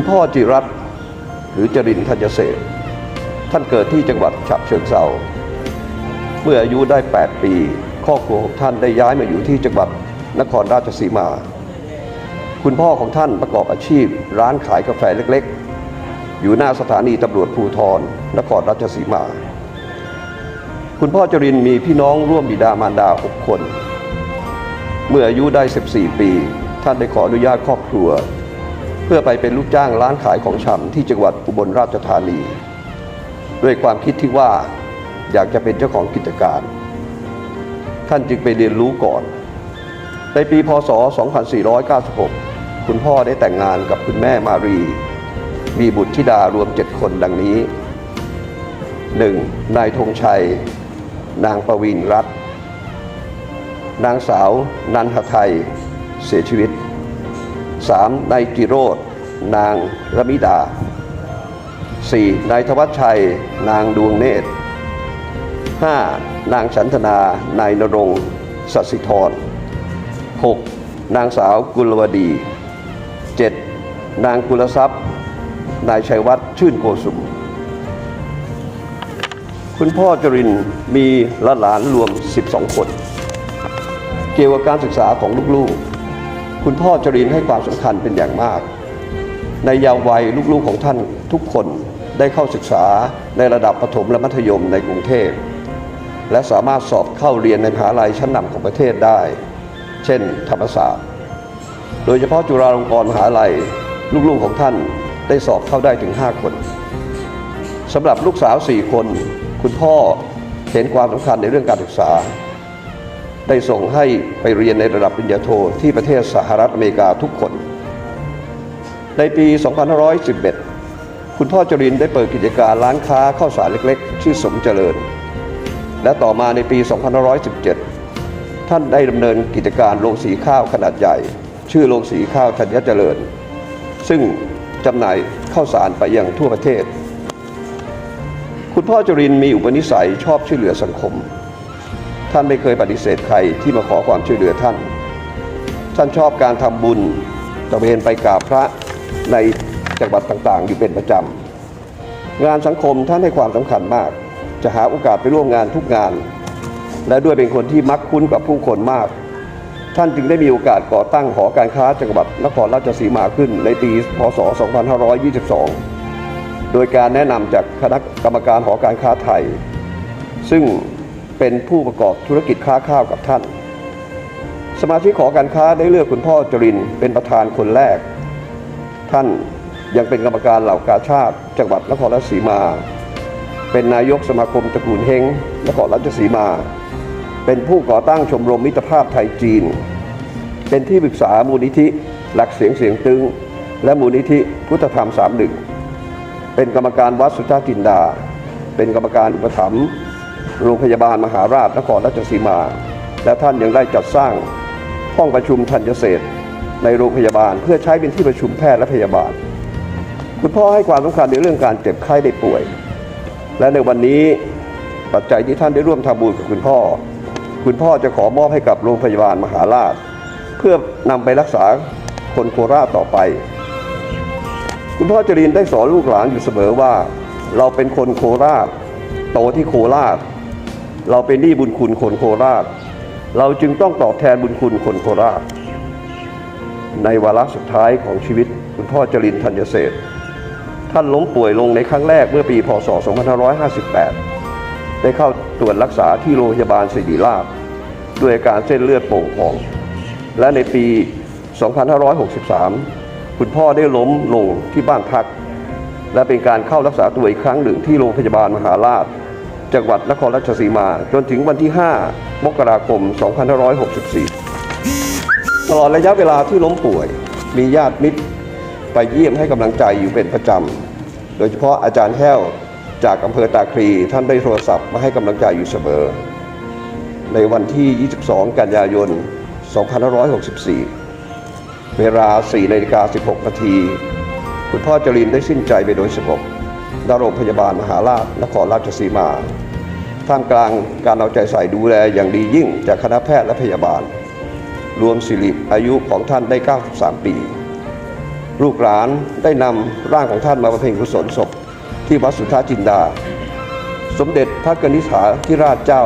คุณพ่อจิรัตหรือจรินทัญเศษท่านเกิดที่จังหวัดฉะเชิงเทราเมื่ออายุได้ 8 ปี ครอบครัวของท่านได้ย้ายมาอยู่ที่จังหวัดนครราชสีมา คุณพ่อของท่านประกอบอาชีพ ร้านขายกาแฟเล็กๆ อยู่หน้าสถานีตำรวจภูธรนครราชสีมา คุณพ่อจรินมีพี่น้องร่วมบิดามารดา 6 คน เมื่ออายุได้ 14 ปี ท่านได้ขออนุญาตครอบครัว พื่อไปเป็นลูกจ้างร้านขายของชำที่จังหวัดอุบลราชธานี ด้วยความคิดที่ว่าอยากจะเป็นเจ้าของกิจการ ท่านจึงไปเรียนรู้ก่อน ในปีพศ 2496 คุณพ่อได้แต่งงานกับคุณแม่มารี มีบุตรธิดารวม7คนดังนี้ 1. นายธงชัย นางประวินรัตน์นางสาว นันทไทย เสียชีวิต 3. นายจิโรธนางระมิดา 4. นายธวัชชัย นางดวงเนตร 5. นางฉันธนา นายนรงสัสิธร 6. นางสาวกุลวดี 7. นางกุลทรัพย์ นายชัยวัฒน์ชื่นโกสุม คุณพ่อจรินมีหลานรวม 12 คน เกี่ยวกับการศึกษาของลูกๆ คุณพ่อจรินให้ความสำคัญเป็นอย่างมาก ในยาววัยลูกๆของท่านทุกคนได้เข้าศึกษาในระดับประถมและมัธยมในกรุงเทพ และสามารถสอบเข้าเรียนในมหาลัยชั้นนำของประเทศได้ เช่น ธรรมศาสตร์ โดยเฉพาะจุฬาลงกรณ์มหาลัยลูกๆของท่านได้สอบเข้าได้ถึง 5 คนสำหรับลูกสาว 4 คน คุณพ่อเห็นความสำคัญในเรื่องการศึกษา ได้ส่งให้ไปเรียนในระดับปริญญาโทที่ประเทศสหรัฐอเมริกาทุกคน ในปี 2511 คุณพ่อจรินได้เปิดกิจการร้านค้าข้าวสารเล็กๆ ชื่อสมเจริญ และต่อมาในปี 2517 ท่านได้ดำเนินกิจการโรงสีข้าวขนาดใหญ่ ชื่อโรงสีข้าวธัญเจริญ ซึ่งจำหน่ายข้าวสารไปยังทั่วประเทศ คุณพ่อจรินมีอุปนิสัยชอบช่วยเหลือสังคม ท่านไม่เคยปฏิเสธใครที่มาขอความช่วยเหลือท่าน ท่านชอบการทำบุญตะเวนไปกราบพระในจังหวัดต่างๆ อยู่เป็นประจำ งานสังคมท่านให้ความสำคัญมาก จะหาโอกาสไปร่วมงานทุกงาน และด้วยเป็นคนที่มักคุ้นกับผู้คนมาก ท่านจึงได้มีโอกาสก่อตั้งหอการค้าจังหวัดนครราชสีมาขึ้นในปีพศ 2522 โดยการแนะนำจากคณะกรรมการหอการค้าไทย ซึ่ง เป็นผู้ประกอบธุรกิจค้าข้าวกับท่าน สมาชิกหอการค้าได้เลือกคุณพ่อจรินเป็นประธานคนแรก ท่านยังเป็นกรรมการเหล่ากาชาติจังหวัดนครราชสีมา เป็นนายกสมาคมตระกูลเฮงนครราชสีมา เป็นผู้ก่อตั้งชมรมมิตรภาพไทยจีน เป็นที่ปรึกษามูลนิธิหลักเสียงเสียงตึง และมูลนิธิพุทธธรรมสามหนึ่งเป็นกรรมการวัดสุชาติจินดา เป็นกรรมการอุปถัมภ์ โรงพยาบาลมหาราชนครราชสีมา และท่านยังได้จัดสร้างห้องประชุมทันเศษในโรงพยาบาล เพื่อใช้เป็นที่ประชุมแพทย์และพยาบาล คุณพ่อให้ความสำคัญในเรื่องการเจ็บไข้ได้ป่วย และในวันนี้ปัจจัยที่ท่านได้ร่วมทำบุญกับคุณพ่อ คุณพ่อจะขอมอบให้กับโรงพยาบาลมหาราช เพื่อนำไปรักษาคนโคราชต่อไป คุณพ่อจรินได้สอนลูกหลานอยู่เสมอว่า เราเป็นคนโคราช โตที่โคราช เราเป็นหนี้บุญคุณคนโคราช เราจึงต้องตอบแทนบุญคุณคนโคราช ในวาระสุดท้ายของชีวิตคุณพ่อจรินธัญเศษท่านล้มป่วยลงในครั้งแรกเมื่อปี พศ 2558 ได้เข้าตรวจรักษาที่โรงพยาบาลศิริราช ด้วยอาการเส้นเลือดโป่งพอง และในปี 2563 คุณพ่อได้ล้มลงที่บ้านพัก และเป็นการเข้ารักษาตัวอีกครั้งหนึ่งที่โรงพยาบาลมหาราช จังหวัดนครราชสีมา จนถึงวันที่ 5 มกราคม 2564 ตลอดระยะเวลาที่ล้มป่วย มีญาติมิตรไปเยี่ยมให้กำลังใจอยู่เป็นประจำ โดยเฉพาะอาจารย์แห้วจากอำเภอตาคลีท่านได้โทรศัพท์มาให้กำลังใจอยู่เสมอ ในวันที่ 22 กันยายน 2564 เวลา4นาฬิกา16นาทีคุณพ่อจรินได้สิ้นใจไปโดยสงบ ณโรงพยาบาลมหาราชนครราชสีมาท่ามกลางการเอาใจใส่ดูแลอย่างดียิ่งจากคณะแพทย์และพยาบาล รวมสิริอายุของท่านได้ 93 ปี ลูกหลานได้นำร่างของท่านมาบำเพ็ญกุศลศพ ที่วัดสุทธาจินดา สมเด็จพระกนิษฐาธิราชเจ้า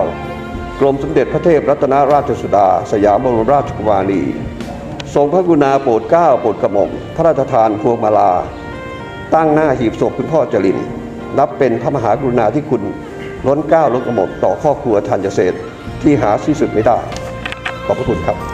กรมสมเด็จพระเทพรัตนราชสุดา สยามบรมราชกุมารีทรงพระกรุณาโปรดเกล้าโปรดกระหม่อมพระราชทานพวงมาลา ตั้งหน้าหีบศพคุณพ่อจรินนับเป็นพระมหากรุณาธิคุณล้นเกล้าล้นกระหม่อมต่อครอบครัวธัญเศษฐ์ที่หาที่สุดไม่ได้ ขอบพระคุณครับ